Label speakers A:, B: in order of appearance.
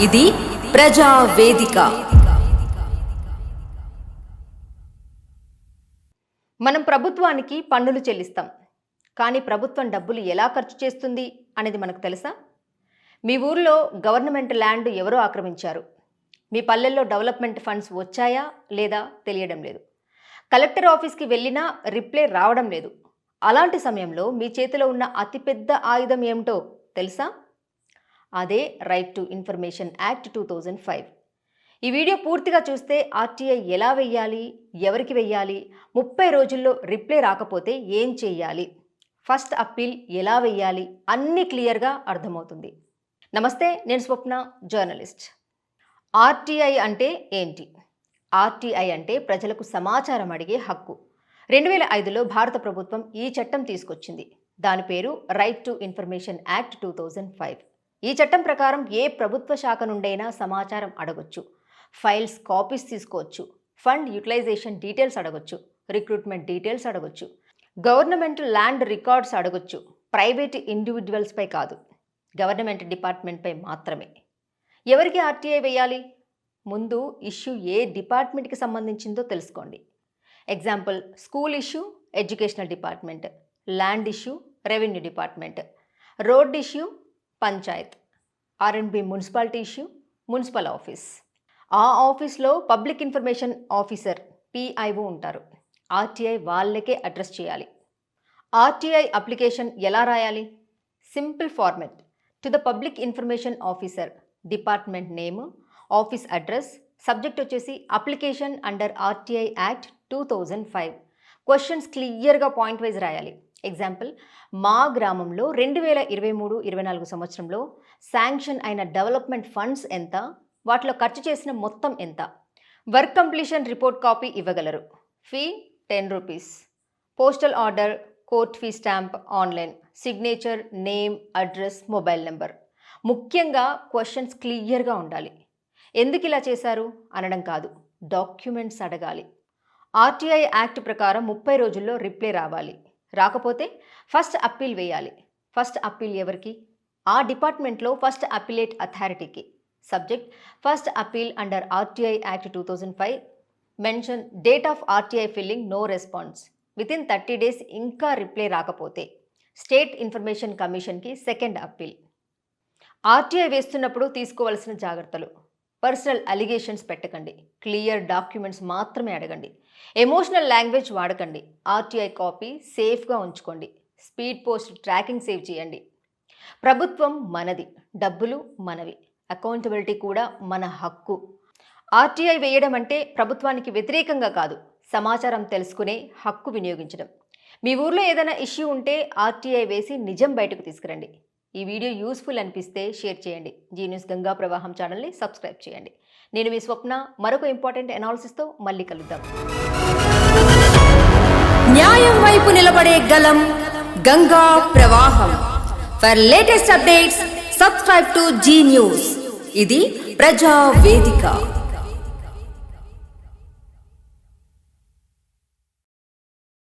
A: ఇది ప్రజా వేదిక.
B: మనం ప్రభుత్వానికి పన్నులు చెల్లిస్తాం. కానీ ప్రభుత్వం డబ్బులు ఎలా ఖర్చు చేస్తుంది అనేది మనకు తెలుసా? మీ ఊర్లో గవర్నమెంట్ ల్యాండ్ ఎవరో ఆక్రమించారు? మీ పల్లెల్లో డెవలప్మెంట్ ఫండ్స్ వచ్చాయా లేదా తెలియడం లేదు. కలెక్టర్ ఆఫీస్కి వెళ్ళినా రిప్లై రావడం లేదు. అలాంటి సమయంలో మీ చేతిలో ఉన్న అతిపెద్ద ఆయుధం ఏమిటో తెలుసా? అదే right to information act two thousand five ఈ వీడియో పూర్తిగా చూస్తే ఆర్టీఐ ఎలా వెయ్యాలి ఎవరికి వెయ్యాలి ముప్పై రోజుల్లో రిప్లై రాకపోతే ఏం చేయాలి ఫస్ట్ అప్పీల్ ఎలా వెయ్యాలి అన్నీ క్లియర్గా అర్థమవుతుంది. నమస్తే నేను స్వప్న జర్నలిస్ట్ ఆర్టీఐ అంటే ఏంటి? ఆర్టీఐ అంటే ప్రజలకు సమాచారం అడిగే హక్కు. రెండు వేల ఐదులో భారత ప్రభుత్వం ఈ చట్టం తీసుకొచ్చింది. దాని పేరు right to information act two thousand five ఈ చట్టం ప్రకారం ఏ ప్రభుత్వ శాఖ నుండైనా సమాచారం అడగొచ్చు. ఫైల్స్ కాపీస్ తీసుకోవచ్చు. ఫండ్ యూటిలైజేషన్ డీటెయిల్స్ అడగొచ్చు. రిక్రూట్మెంట్ డీటెయిల్స్ అడగొచ్చు. గవర్నమెంట్ ల్యాండ్ రికార్డ్స్ అడగొచ్చు. ప్రైవేట్ ఇండివిజువల్స్పై కాదు. గవర్నమెంట్ డిపార్ట్మెంట్పై మాత్రమే. ఎవరికి ఆర్టీఐ వేయాలి? ముందు ఇష్యూ ఏ డిపార్ట్మెంట్కి సంబంధించిందో తెలుసుకోండి. Example school issue educational department. Land issue revenue department. Road issue panchayat. R and B municipality issue municipal office. ఆ ఆఫీస్లో పబ్లిక్ ఇన్ఫర్మేషన్ ఆఫీసర్ పిఐఓ ఉంటారు. ఆర్టీఐ వాళ్ళకే అడ్రస్ చేయాలి. ఆర్టీఐ అప్లికేషన్ ఎలా రాయాలి? Simple format. To the public information officer department name office address subject వచ్చేసి application under RTI act two thousand five. Questions క్లియర్గా point wise రాయాలి. ఎగ్జాంపుల్ మా గ్రామంలో రెండు వేల ఇరవై మూడు ఇరవై నాలుగు సంవత్సరంలో శాంక్షన్ అయిన డెవలప్మెంట్ ఫండ్స్ ఎంత? వాటిలో ఖర్చు చేసిన మొత్తం ఎంత? వర్క్ కంప్లీషన్ రిపోర్ట్ కాపీ ఇవ్వగలరు. Fee ten rupees. Postal order court fee stamp online. Signature name address mobile number. ముఖ్యంగా క్వశ్చన్స్ క్లియర్గా ఉండాలి. ఎందుకు ఇలా చేశారు? అనడం కాదు. డాక్యుమెంట్స్ అడగాలి. ఆర్టీఐ యాక్ట్ ప్రకారం ముప్పై రోజుల్లో రిప్లై రావాలి. రాకపోతే ఫస్ట్ అప్పీల్ వేయాలి. ఫస్ట్ అప్పీల్ ఎవరికి? ఆ డిపార్ట్మెంట్లో first appellate అథారిటీకి. Subject first appeal under RTI act two thousand five. Mention date of RTI filing no response. Within thirty days ఇంకా రిప్లై రాకపోతే స్టేట్ ఇన్ఫర్మేషన్ కమిషన్కి సెకండ్ అప్పీల్. ఆర్టీఐ వేస్తున్నప్పుడు తీసుకోవాల్సిన జాగ్రత్తలు. పర్సనల్ అలిగేషన్స్ పెట్టకండి. క్లియర్ డాక్యుమెంట్స్ మాత్రమే అడగండి. Emotional language వాడకండి. ఆర్టీఐ కాపీ సేఫ్గా ఉంచుకోండి. స్పీడ్ పోస్ట్ ట్రాకింగ్ సేవ్ చేయండి. ప్రభుత్వం మనది డబ్బులు మనవి అకౌంటబిలిటీ కూడా మన హక్కు. ఆర్టీఐ వేయడం అంటే ప్రభుత్వానికి వ్యతిరేకంగా కాదు సమాచారం తెలుసుకునే హక్కు వినియోగించడం. మీ ఊర్లో ఏదైనా ఇష్యూ ఉంటే ఆర్టీఐ వేసి నిజం బయటకు తీసుకురండి. ఈ వీడియో యూస్ఫుల్ అనిపిస్తే షేర్ చేయండి. జీ న్యూస్ గంగా ప్రవాహం ఛానల్ని సబ్స్క్రైబ్ చేయండి. నేను మీ స్వప్న. మరొక ఇంపార్టెంట్ అనాలిసిస్తో మళ్ళీ కలుద్దాం.
A: న్యాయం వైపు నిలబడే గలం Ganga Pravaham. For latest updates subscribe to Zee News ఇది ప్రజా వేదిక.